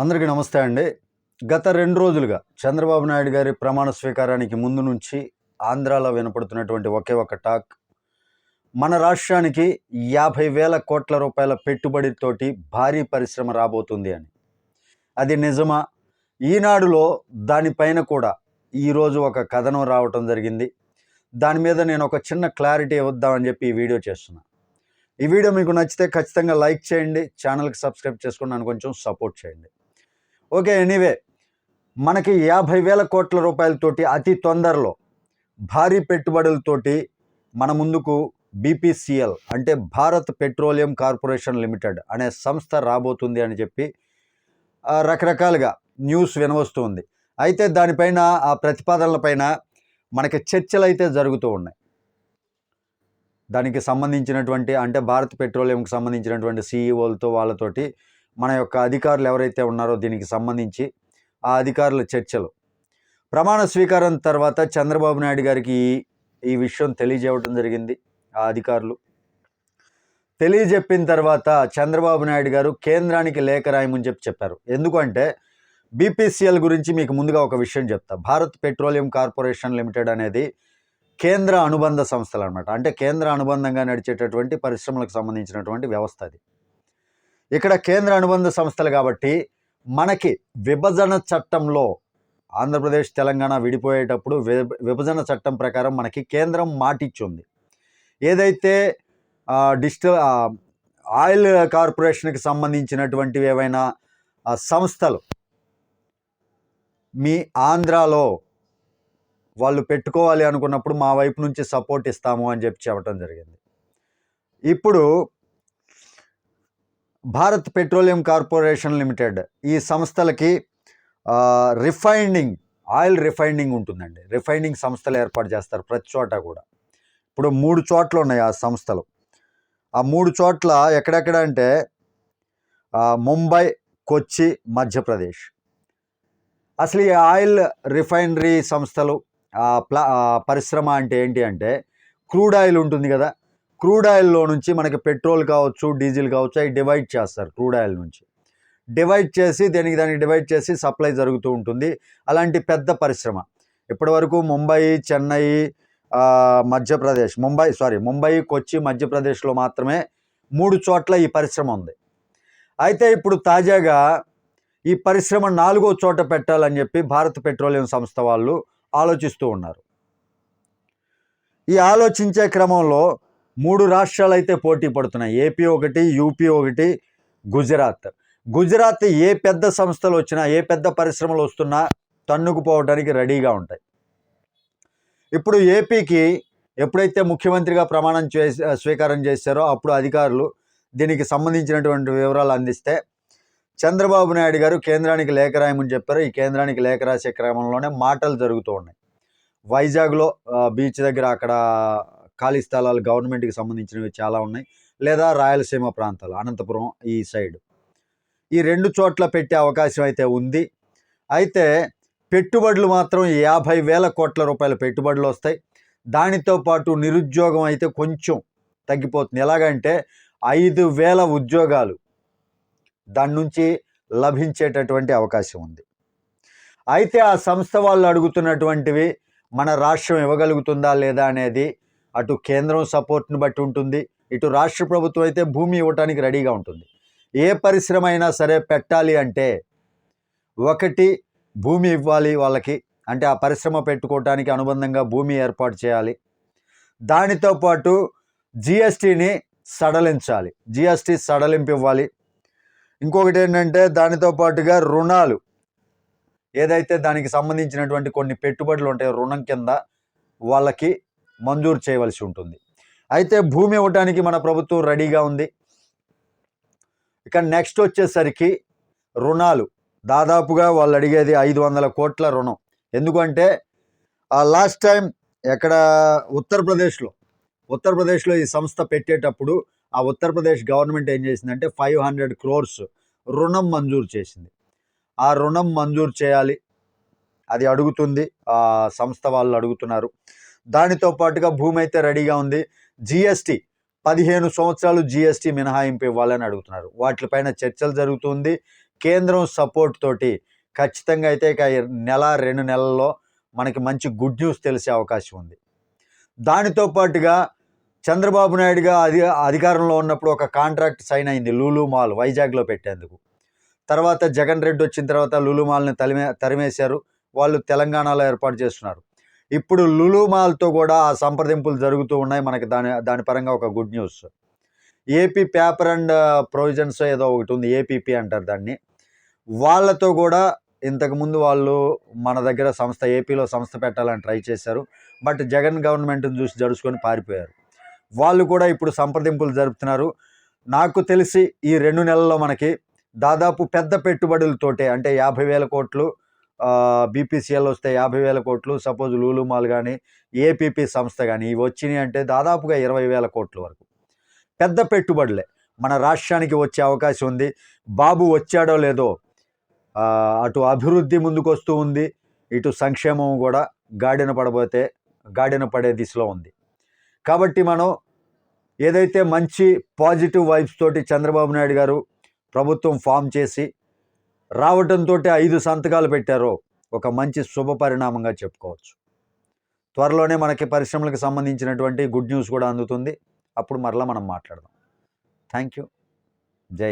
అందరికీ నమస్తే అండి. గత రెండు రోజులుగా చంద్రబాబు నాయుడు గారి ప్రమాణ స్వీకారానికి ముందు నుంచి ఆంధ్రాలో వినపడుతున్నటువంటి ఒకే ఒక టాక్. మన రాష్ట్రానికి యాభై వేల కోట్ల రూపాయల పెట్టుబడితోటి భారీ పరిశ్రమ రాబోతుంది అని. అది నిజమా? ఈనాడులో దానిపైన కూడా ఈరోజు ఒక కథనం రావటం జరిగింది. దాని మీద నేను ఒక చిన్న క్లారిటీ ఇవ్వద్దామని చెప్పి ఈ వీడియో చేస్తున్నా. ఈ వీడియో మీకు నచ్చితే ఖచ్చితంగా లైక్ చేయండి ఛానల్కి సబ్స్క్రైబ్ చేసుకుని నన్ను కొంచెం సపోర్ట్ చేయండి. Okay anyway. మనకి యాభై వేల కోట్ల రూపాయలతోటి అతి తొందరలో భారీ పెట్టుబడులతోటి మన ముందుకు బీపీసీఎల్ అంటే భారత్ పెట్రోలియం కార్పొరేషన్ లిమిటెడ్ అనే సంస్థ రాబోతుంది అని చెప్పి రకరకాలుగా న్యూస్ వినవస్తుంది. అయితే దానిపైన ఆ ప్రతిపాదనలపైన మనకి చర్చలు అయితే జరుగుతూ ఉన్నాయి. దానికి సంబంధించినటువంటి అంటే భారత్ పెట్రోలియంకి సంబంధించినటువంటి సీఈఓలతో వాళ్ళతోటి మన యొక్క అధికారులు ఎవరైతే ఉన్నారో దీనికి సంబంధించి ఆ అధికారుల చర్చలు. ప్రమాణ స్వీకారం తర్వాత చంద్రబాబు నాయుడు గారికి ఈ విషయం తెలియజేయడం జరిగింది ఆ అధికారులు. తెలియజెప్పిన తర్వాత చంద్రబాబు నాయుడు గారు కేంద్రానికి లేఖ రాయమని చెప్పి చెప్పారు. ఎందుకంటే బీపీసీఎల్ గురించి మీకు ముందుగా ఒక విషయం చెప్తా. భారత్ పెట్రోలియం కార్పొరేషన్ లిమిటెడ్ అనేది కేంద్ర అనుబంధ సంస్థలు అనమాట అంటే కేంద్ర అనుబంధంగా నడిచేటటువంటి పరిశ్రమలకు సంబంధించినటువంటి వ్యవస్థ అది. ఇక్కడ కేంద్ర అనుబంధ సంస్థలు కాబట్టి మనకి విభజన చట్టంలో ఆంధ్రప్రదేశ్ తెలంగాణ విడిపోయేటప్పుడు విభజన చట్టం ప్రకారం మనకి కేంద్రం మాటిచ్చింది. ఏదైతే డిజిటల్ ఆయిల్ కార్పొరేషన్కి సంబంధించినటువంటివి ఏవైనా సంస్థలు మీ ఆంధ్రాలో వాళ్ళు పెట్టుకోవాలి అనుకున్నప్పుడు మా వైపు నుంచి సపోర్ట్ ఇస్తాము అని చెప్పి చెప్పడం జరిగింది. ఇప్పుడు భారత్ పెట్రోలియం కార్పొరేషన్ లిమిటెడ్ ఈ సంస్థలకి రిఫైండింగ్ రిఫైనింగ్ ఆయిల్ రిఫైనింగ్ ఉంటుందండి. రిఫైనింగ్ సంస్థలు ఏర్పాటు చేస్తారు ప్రతి చోట కూడా. ఇప్పుడు మూడు చోట్ల ఉన్నాయి ఆ సంస్థలు. ఆ మూడు చోట్ల ఎక్కడెక్కడ అంటే ముంబై కొచ్చి మధ్యప్రదేశ్. అసలు ఈ ఆయిల్ రిఫైనరీ సంస్థలు ప్లా పరిశ్రమ అంటే ఏంటి అంటే క్రూడ్ ఆయిల్ ఉంటుంది కదా క్రూడ్ ఆయిల్లో నుంచి మనకి పెట్రోల్ కావచ్చు డీజిల్ కావచ్చు అవి డివైడ్ చేస్తారు క్రూడ్ ఆయిల్ నుంచి. డివైడ్ చేసి దేనికి దానికి డివైడ్ చేసి సప్లై జరుగుతూ ఉంటుంది. అలాంటి పెద్ద పరిశ్రమ. ఇప్పటివరకు ముంబై చెన్నై మధ్యప్రదేశ్ ముంబై సారీ ముంబై కొచ్చి మధ్యప్రదేశ్లో మాత్రమే మూడు చోట్ల ఈ పరిశ్రమ ఉంది. అయితే ఇప్పుడు తాజాగా ఈ పరిశ్రమ నాలుగో చోట పెట్టాలని చెప్పి భారత్ పెట్రోలియం సంస్థ వాళ్ళు ఆలోచిస్తూ ఉన్నారు. ఈ ఆలోచించే క్రమంలో మూడు రాష్ట్రాలు అయితే పోటీ పడుతున్నాయి. ఏపీ ఒకటి యూపీ ఒకటి గుజరాత్. గుజరాత్ ఏ పెద్ద సంస్థలు వచ్చినా ఏ పెద్ద పరిశ్రమలు వస్తున్నా తన్నుకుపోవడానికి రెడీగా ఉంటాయి. ఇప్పుడు ఏపీకి ఎప్పుడైతే ముఖ్యమంత్రిగా ప్రమాణం చేసి స్వీకారం చేశారో అప్పుడు అధికారులు దీనికి సంబంధించినటువంటి వివరాలు అందిస్తే చంద్రబాబు నాయుడు గారు కేంద్రానికి లేఖ రాయమని చెప్పారు. ఈ కేంద్రానికి లేఖ రాసే క్రమంలోనే మాటలు జరుగుతూ ఉన్నాయి. వైజాగ్లో బీచ్ దగ్గర అక్కడ ఖాళీ స్థలాలు గవర్నమెంట్కి సంబంధించినవి చాలా ఉన్నాయి. లేదా రాయలసీమ ప్రాంతాలు అనంతపురం ఈ సైడ్. ఈ రెండు చోట్ల పెట్టే అవకాశం అయితే ఉంది. అయితే పెట్టుబడులు మాత్రం యాభై వేల కోట్ల రూపాయల పెట్టుబడులు వస్తాయి. దానితో పాటు నిరుద్యోగం అయితే కొంచెం తగ్గిపోతుంది. ఎలాగంటే ఐదు వేల ఉద్యోగాలు దాని నుంచి లభించేటటువంటి అవకాశం ఉంది. అయితే ఆ సంస్థ వాళ్ళు అడుగుతున్నటువంటివి మన రాష్ట్రం ఇవ్వగలుగుతుందా లేదా అనేది అటు కేంద్రం సపోర్ట్ని బట్టి ఉంటుంది ఇటు రాష్ట్ర ప్రభుత్వం అయితే భూమి ఇవ్వటానికి రెడీగా ఉంటుంది. ఏ పరిశ్రమ అయినా సరే పెట్టాలి అంటే ఒకటి భూమి ఇవ్వాలి వాళ్ళకి అంటే ఆ పరిశ్రమ పెట్టుకోవటానికి అనుబంధంగా భూమి ఏర్పాటు చేయాలి. దానితో పాటు జిఎస్టీని సడలించాలి జిఎస్టీ సడలింపు ఇవ్వాలి. ఇంకొకటి ఏంటంటే దానితో పాటుగా రుణాలు ఏదైతే దానికి సంబంధించినటువంటి కొన్ని పెట్టుబడులు ఉంటాయో రుణం కింద వాళ్ళకి మంజూరు చేయవలసి ఉంటుంది. అయితే భూమి ఇవ్వడానికి మన ప్రభుత్వం రెడీగా ఉంది. ఇక నెక్స్ట్ వచ్చేసరికి రుణాలు. దాదాపుగా వాళ్ళు అడిగేది ఐదు వందల కోట్ల రుణం. ఎందుకంటే ఆ లాస్ట్ టైం ఎక్కడ ఉత్తరప్రదేశ్లో ఉత్తరప్రదేశ్లో ఈ సంస్థ పెట్టేటప్పుడు ఆ ఉత్తరప్రదేశ్ గవర్నమెంట్ ఏం చేసిందంటే ఫైవ్ హండ్రెడ్ క్రోర్స్ రుణం మంజూరు చేసింది. ఆ రుణం మంజూరు చేయాలి. అది అడుగుతుంది. ఆ సంస్థ వాళ్ళు అడుగుతున్నారు. దానితో పాటుగా భూమి అయితే రెడీగా ఉంది. జిఎస్టీ పదిహేను సంవత్సరాలు జిఎస్టీ మినహాయింపు ఇవ్వాలని అడుగుతున్నారు. వాటిపైన చర్చలు జరుగుతుంది. కేంద్రం సపోర్ట్ తోటి ఖచ్చితంగా అయితే ఇక నెల రెండు నెలల్లో మనకి మంచి గుడ్ న్యూస్ తెలిసే అవకాశం ఉంది. దానితో పాటుగా చంద్రబాబు నాయుడుగా అధి అధికారంలో ఉన్నప్పుడు ఒక కాంట్రాక్ట్ సైన్ అయింది లూలు మాల్ వైజాగ్లో పెట్టేందుకు. తర్వాత జగన్ రెడ్డి వచ్చిన తర్వాత లూలు మాల్ని తరిమే తరిమేశారు. వాళ్ళు తెలంగాణలో ఏర్పాటు చేస్తున్నారు. ఇప్పుడు లులు మాల్తో కూడా ఆ సంప్రదింపులు జరుగుతూ ఉన్నాయి. మనకి దాని దాని పరంగా ఒక good news. AP paper and provisions ఏదో ఒకటి ఉంది. ఏపీపీ అంటారు దాన్ని. వాళ్ళతో కూడా ఇంతకుముందు వాళ్ళు మన దగ్గర సంస్థ ఏపీలో సంస్థ పెట్టాలని ట్రై చేశారు. బట్ జగన్ గవర్నమెంట్ని చూసి జడుచుకొని పారిపోయారు. వాళ్ళు కూడా ఇప్పుడు సంప్రదింపులు జరుపుతున్నారు. నాకు తెలిసి ఈ రెండు నెలల్లో మనకి దాదాపు పెద్ద పెట్టుబడులతోటే అంటే యాభై వేల కోట్లు బీపీసీఎల్ వస్తే యాభై వేల కోట్లు సపోజ్ లూలు మాల్ కానీ ఏపీపీ సంస్థ కానీ ఇవి వచ్చినాయి అంటే దాదాపుగా ఇరవై వేల కోట్ల వరకు. పెద్ద పెట్టుబడులే. మన రాష్ట్రానికి వచ్చే అవకాశం ఉంది. బాబు వచ్చాడో లేదో అటు అభివృద్ధి ముందుకు వస్తూ ఉంది. ఇటు సంక్షేమం కూడా గాడిన పడబోతే గాడిన పడే దిశలో ఉంది. కాబట్టి మనం ఏదైతే మంచి పాజిటివ్ వైబ్స్ తోటి చంద్రబాబు నాయుడు గారు ప్రభుత్వం ఫామ్ చేసి రావటంతో ఐదు సంతకాలు పెట్టారో ఒక మంచి శుభ పరిణామంగా చెప్పుకోవచ్చు. త్వరలోనే మనకి పరిశ్రమలకు సంబంధించినటువంటి గుడ్ న్యూస్ కూడా అందుతుంది. అప్పుడు మరలా మనం మాట్లాడదాం. థ్యాంక్ యూ జై